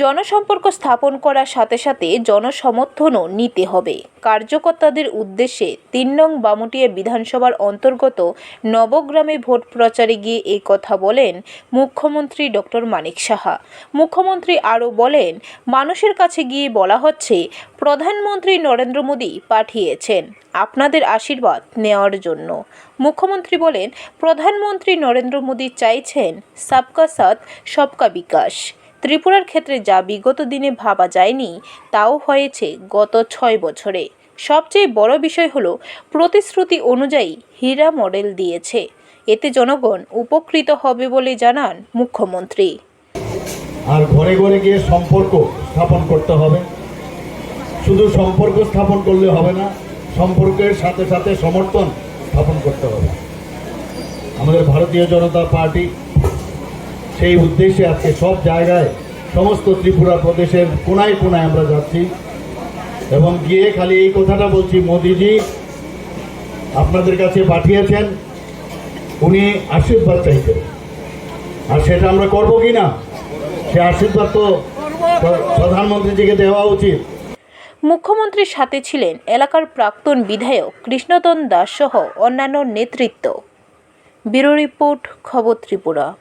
জনসম্পর্ক স্থাপন করার সাথে সাথে জনসমর্থনও নিতে হবে। কার্যকর্তাদের উদ্দেশ্যে তিন নং বামুটিয়া বিধানসভার অন্তর্গত নবগ্রামে ভোট প্রচারে গিয়ে এই কথা বলেন মুখ্যমন্ত্রী ডক্টর মানিক সাহা। মুখ্যমন্ত্রী আরও বলেন, মানুষের কাছে গিয়ে বলা হচ্ছে, প্রধানমন্ত্রী নরেন্দ্র মোদী পাঠিয়েছেন, আপনাদের আশীর্বাদ নেওয়ার জন্য। মুখ্যমন্ত্রী বলেন, প্রধানমন্ত্রী নরেন্দ্র মোদী চাইছেন, সবকা সাথ, সবকা বিকাশ। ত্রিপুরার ক্ষেত্রে যা বিগত দিনে ভাবা যায়নি, তাও হয়েছে গত ছয় বছরে। সবচেয়ে বড় বিষয় হলো, প্রতিশ্রুতি অনুযায়ী হীরা মডেল দিয়েছে। এতে জনগণ উপকৃত হবে বলে জানান মুখ্যমন্ত্রী। আর ঘরে ঘরে গিয়ে সম্পর্ক স্থাপন করতে হবে। শুধু সম্পর্ক স্থাপন করলে হবে না, সম্পর্কের সাথে সাথে সমর্থন স্থাপন করতে হবে। আমাদের ভারতীয় জনতা পার্টি সেই উদ্দেশ্যে আজকে সব জায়গায় সমস্ত ত্রিপুরা প্রদেশের কোনায় কোনায় আমরা যাচ্ছি। এবং গিয়ে খালি এই কথাটা বলছি, মোদিজি আপনাদের কাছে পাঠিয়েছেন, উনি আশীর্বাদ চাইতেন আর সেটা আমরা করব কি না? সে আশীর্বাদ তো প্র- প্রধানমন্ত্রীজিকে দেওয়া উচিত। মুখ্যমন্ত্রীর সাথে ছিলেন এলাকার প্রাক্তন বিধায়ক কৃষ্ণতন দাস সহ অন্যান্য নেতৃত্ব। ব্যুরো রিপোর্ট, খবর ত্রিপুরা।